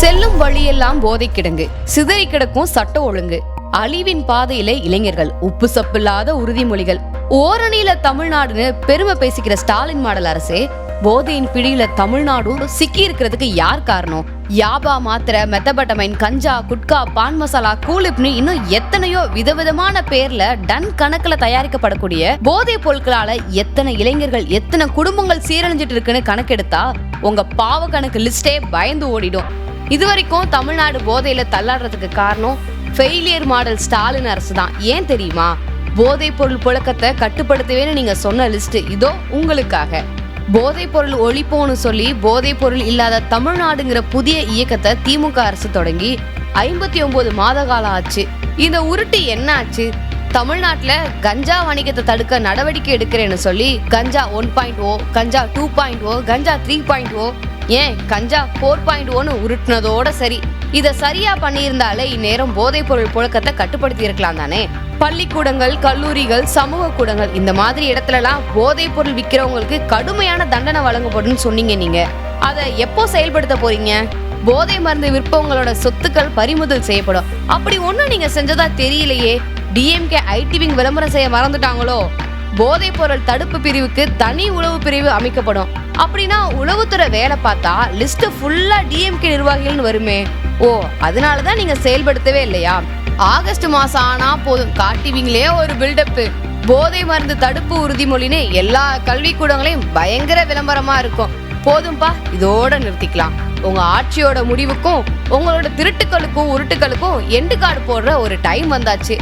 செல்லும் வழியெல்லாம் போதை கிடங்கு சிதறி கிடக்கும் சட்ட ஒழுங்கு. அழிவின் பாதையிலே இளைஞர்கள். உப்பு சப்பில்லாத உறுதிமொழிகள். ஓரணியில தமிழ்நாடுன்னு பெருமை பேசிக்கிற ஸ்டாலின் மாடல் அரசே போதையின் பிடியில தமிழ்நாடும் சிக்கி இருக்கிறதுக்கு யார் காரணம்? யாபா மாத்திரை மெத்தபட்டமைன் கஞ்சா குட்கா பான் மசாலா கூலிப்னு இன்னும் எத்தனையோ விதவிதமான பேர்ல டன் கணக்குல தயாரிக்கப்படக்கூடிய போதைப் பொருட்களால எத்தனை இளைஞர்கள் எத்தனை குடும்பங்கள் சீரழிஞ்சிட்டு இருக்குன்னு கணக்கெடுத்தா உங்க பாவ கணக்கு லிஸ்டே பயந்து ஓடிடும். இதுவரைக்கும் தமிழ்நாடு போதையில தள்ளாடுறதுக்கு காரணம் ஃபெயிலியர் மாடல் ஸ்டாலின் அரசு தான். ஏன் தெரியுமா? போதைப் பொருள் புழக்கத்தை கட்டுப்படுத்தவேன்னு நீங்க சொன்ன லிஸ்ட் இதோ உங்களுக்காக. போதைப் பொருள் ஒழிப்போன்னு சொல்லி போதைப் பொருள் இல்லாத தமிழ்நாடுங்கிற புதிய இயக்கத்தை திமுக அரசு தொடங்கி ஐம்பத்தி ஒன்பது மாத காலம் ஆச்சு. இந்த உருட்டு என்ன ஆச்சு? தமிழ்நாட்டுல கஞ்சா வணிகத்தை தடுக்க நடவடிக்கை எடுக்கிறேன்னு சொல்லி கஞ்சா ஒன் பாயிண்ட் ஓ கஞ்சா டூ பாயிண்ட் ஓ கஞ்சா த்ரீ பாயிண்ட் ஓ ஏன் கஞ்சா ஃபோர் பாயிண்ட் ஓன்னு உருட்டுனதோட சரி. இதை சரியா பண்ணியிருந்தாலே இந்நேரம் போதைப் பொருள் புழக்கத்தை கட்டுப்படுத்தி இருக்கலாம் தானே? பள்ளிக்கூடங்கள் கல்லூரிகள் சமூக கூடங்கள் இந்த மாதிரி இடத்துலலாம் போதைப் பொருள் விற்கிறவங்களுக்கு கடுமையான தண்டனை வழங்கப்படும் சொன்னீங்க நீங்க. அதை எப்போ செயல்படுத்த போறீங்க? போதை மருந்து விற்பவங்களோட சொத்துக்கள் பறிமுதல் செய்யப்படும். அப்படி ஒன்றும் நீங்க செஞ்சதா தெரியலையே. டிஎம்கே ஐடி விங் விளம்பரம் செய்ய மறந்துட்டாங்களோ? போதைப் பொருள் தடுப்பு பிரிவுக்கு தனி உளவு பிரிவு அமைக்கப்படும். அப்படின்னா உளவுத்துறை வேலை பார்த்தா லிஸ்ட் ஃபுல்லா டிஎம்கே நிர்வாகிகள்னு வருமே. ஓ அதனால தான் நீங்க செயல்படுத்தவே இல்லையா? ஆகஸ்ட் மாசம் ஆனா போதும். காட்டுவீங்களே ஒரு பில்டப் போதை மருந்து தடுப்பு உறுதிமொழின்னு எல்லா கல்விக்கூடங்களையும் பயங்கர விளம்பரமா இருக்கும். போதும்பா இதோட நிறுத்திக்கலாம். உங்க ஆட்சியோட முடிவுக்கும் உங்களோட திருட்டுக்களுக்கும் உருட்டுக்களுக்கும் எண்டு கார்டு போடுற ஒரு டைம் வந்தாச்சு.